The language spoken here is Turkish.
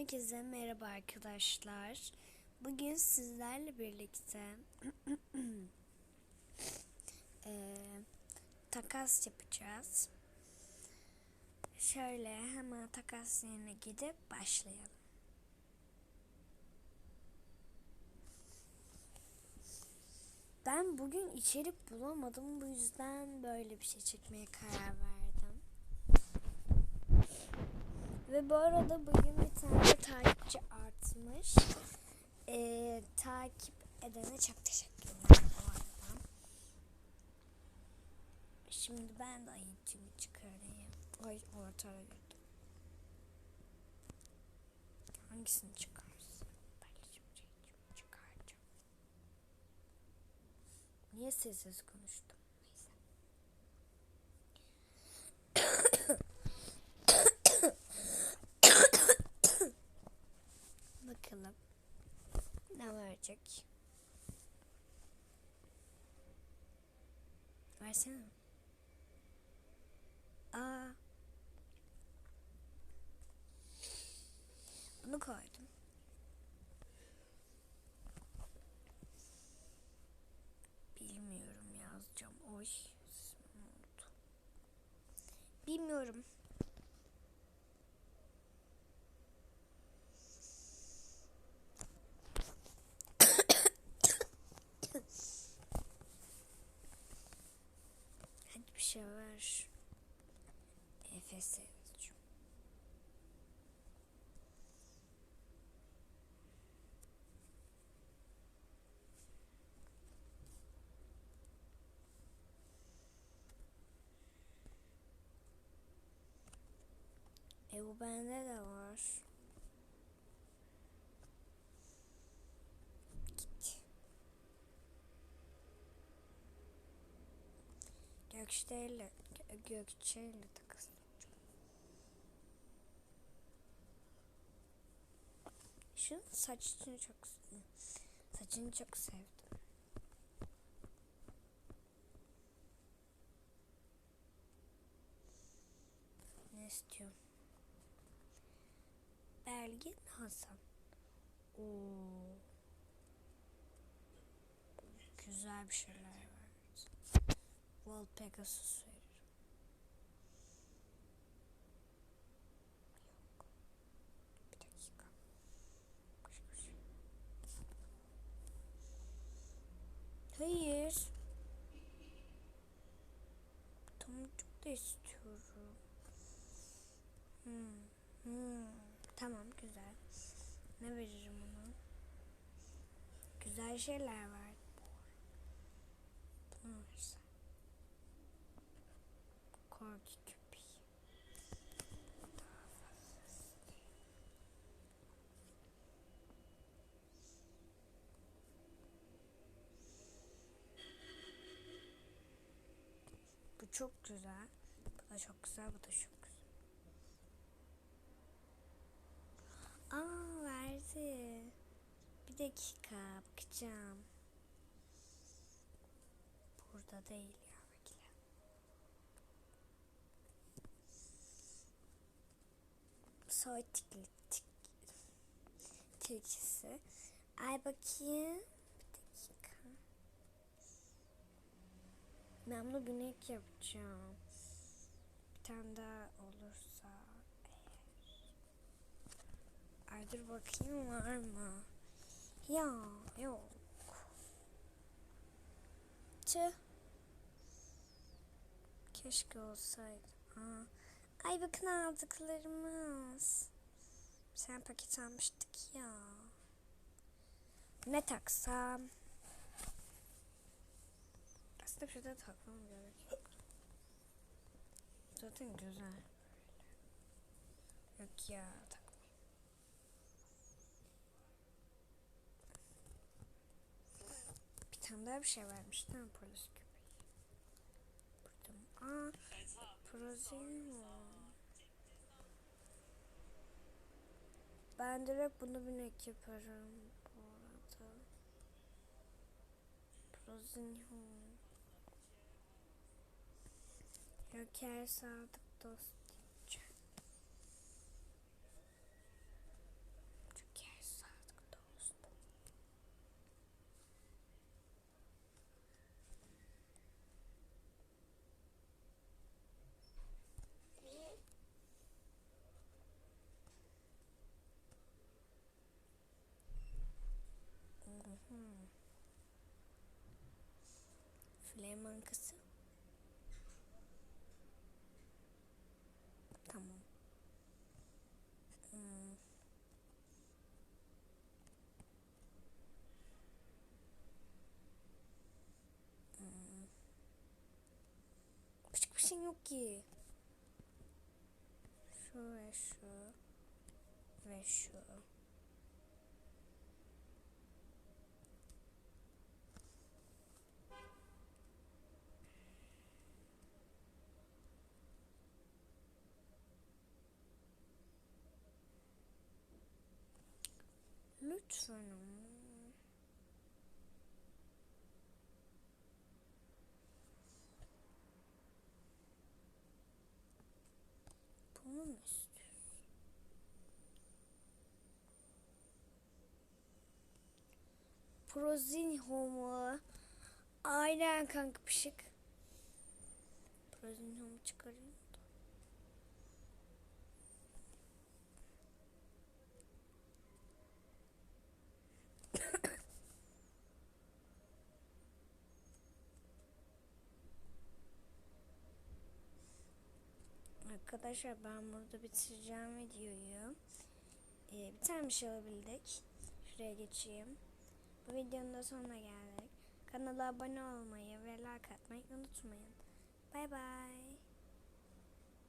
Herkese merhaba arkadaşlar. Bugün sizlerle birlikte eee, takas yapacağız. Şöyle hemen takas yerine gidip başlayalım. Ben bugün içerik bulamadım. Bu yüzden böyle bir şey çekmeye karar verdim. Ve bu arada bugün bir tane takipçi artmış. Ee, takip edene çok teşekkürler bu. Şimdi ben de ayıcımı çıkarayım. Ay ortaya girdim. Hangisini ayıcımı çıkaracağım. Niye sessiz konuştum? Verecek? Versene. Aa. Bunu koydum. Bilmiyorum yazacağım. Oy. Bilmiyorum. Hadi bir ver. Efes. E bu bende de var. Gökçe'yle Gökçe'yle yapacağım. Şu saçını çok saçını çok sevdim. Ne istiyorum? Belgin Hasan. Oo. Güzel bir şeyler Wall Pegasus veririm. Yok. Bir dakika. Hayır. Tomurcuk da istiyorum. Hmm. Hmm. Tamam güzel. Ne veririm ona? Güzel şeyler var. Bunu versen. Korki köpeği. Daha fazlası. Bu çok güzel. Bu da çok güzel. Bu da çok güzel. Aa verdi. Bir dakika bakacağım. Burada değil ya bekle. Soy tikli tik, tilkisi. Ay bakayım. Bir dakika. Ben bunu binek yapacağım. Bir tane daha olursa eğer. Ay dur bakayım var mı? Ya yok. Tüh. Keşke olsaydı. Aa. Ay bakın aldıklarımız. Tane paket almıştık ya. Ne taksam? Aslında bir şey de takmam gerek. Zaten güzel. Yok ya takmayayım. Bir tane daha bir şey vermiş değil mi polis köpeği? Burada mı? Aa, Prozino. Ben direkt bunu binek yaparım bu arada. Prozino. Eu quero salto tostinho. Eu quero salto doce. Uhum. Filé manca yok ki. Şu ve şu ve şu. Lütfen ama. Mu istiyorsun? Prozinho mu? Aynen kanka pışık. Prozinho'mu çıkarayım da. Arkadaşlar ben burada bitireceğim videoyu. Ee, bir tane bir şey alabildik. Şuraya geçeyim. Bu videonun da sonuna geldik. Kanala abone olmayı ve like atmayı unutmayın. Bay bay.